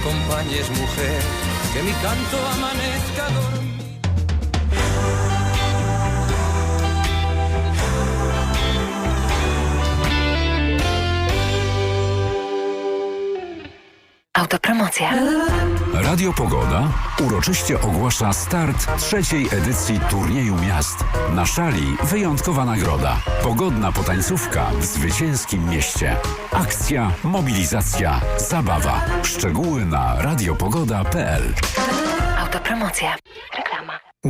acompañes, mujer, que mi canto amanezca dormido. Autopromocja. Radio Pogoda uroczyście ogłasza start trzeciej edycji turnieju miast. Na szali wyjątkowa nagroda. Pogodna potańcówka w zwycięskim mieście. Akcja, mobilizacja, zabawa. Szczegóły na radiopogoda.pl Autopromocja.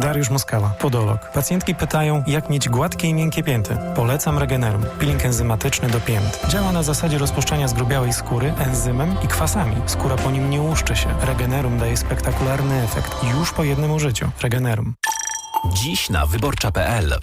Dariusz Moskała, podolog. Pacjentki pytają, jak mieć gładkie i miękkie pięty. Polecam Regenerum. Peeling enzymatyczny do pięt. Działa na zasadzie rozpuszczania zgrubiałej skóry enzymem i kwasami. Skóra po nim nie łuszczy się. Regenerum daje spektakularny efekt już po jednym użyciu. Regenerum. Dziś na wyborcza.pl.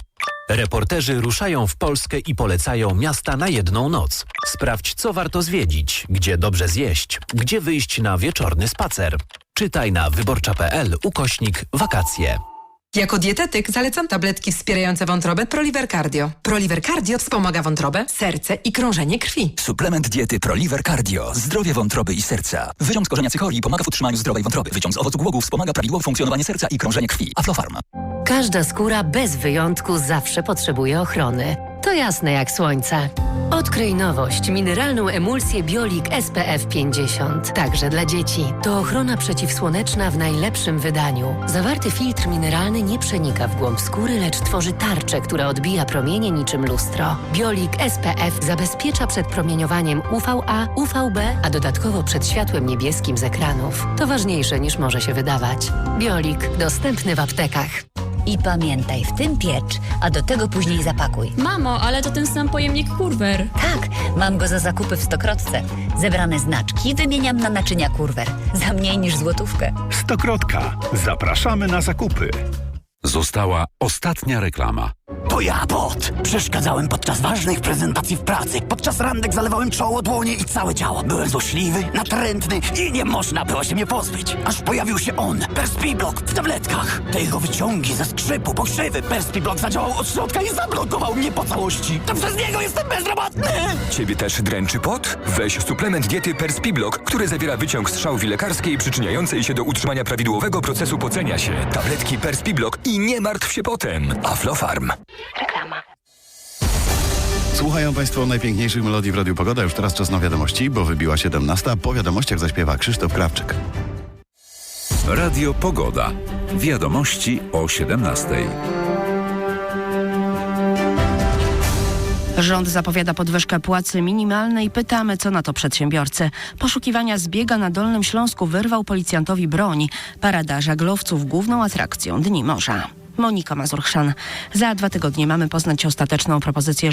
Reporterzy ruszają w Polskę i polecają miasta na jedną noc. Sprawdź, co warto zwiedzić, gdzie dobrze zjeść, gdzie wyjść na wieczorny spacer. Czytaj na wyborcza.pl ukośnik wakacje. Jako dietetyk zalecam tabletki wspierające wątrobę Proliver Cardio. Proliver Cardio wspomaga wątrobę, serce i krążenie krwi. Suplement diety ProLiver Cardio. Zdrowie wątroby i serca. Wyciąg z korzenia cychorii pomaga w utrzymaniu zdrowej wątroby. Wyciąg z owocu głogu wspomaga prawidłowe funkcjonowanie serca i krążenie krwi. Aflofarm. Każda skóra bez wyjątku zawsze potrzebuje ochrony. To jasne jak słońce. Odkryj nowość, mineralną emulsję Biolik SPF 50. Także dla dzieci. To ochrona przeciwsłoneczna w najlepszym wydaniu. Zawarty filtr mineralny nie przenika w głąb skóry, lecz tworzy tarczę, która odbija promienie niczym lustro. Biolik SPF zabezpiecza przed promieniowaniem UVA, UVB, a dodatkowo przed światłem niebieskim z ekranów. To ważniejsze niż może się wydawać. Biolik dostępny w aptekach. I pamiętaj, w tym piecz, a do tego później zapakuj. Mamo, ale to ten sam pojemnik kurwer. Tak, mam go za zakupy w Stokrotce. Zebrane znaczki wymieniam na naczynia kurwer. Za mniej niż złotówkę. Stokrotka. Zapraszamy na zakupy. Została ostatnia reklama. To ja, bot! Przeszkadzałem podczas ważnych prezentacji w pracy. Podczas randek zalewałem czoło, dłonie i całe ciało. Byłem złośliwy, natrętny i nie można było się mnie pozbyć. Aż pojawił się on, Perspiblock, w tabletkach. Te jego wyciągi ze skrzypu, pokrzywy. Perspiblock zadziałał od środka i zablokował mnie po całości. To przez niego jestem bezrobotny! Ciebie też dręczy pot? Weź suplement diety Perspiblok, który zawiera wyciąg z szałwi lekarskiej przyczyniającej się do utrzymania prawidłowego procesu pocenia się. Tabletki Perspiblok i nie martw się potem. Aflofarm. Reklama. Słuchają Państwo najpiękniejszych melodii w Radiu Pogoda. Już teraz czas na wiadomości, bo wybiła 17. a Po wiadomościach zaśpiewa Krzysztof Krawczyk. Radio Pogoda. Wiadomości o 17. Rząd zapowiada podwyżkę płacy minimalnej. Pytamy, co na to przedsiębiorcy. Poszukiwania zbiega na Dolnym Śląsku wyrwał policjantowi broń. Parada żaglowców główną atrakcją Dni Morza. Monika Mazurchszan. Za dwa tygodnie mamy poznać ostateczną propozycję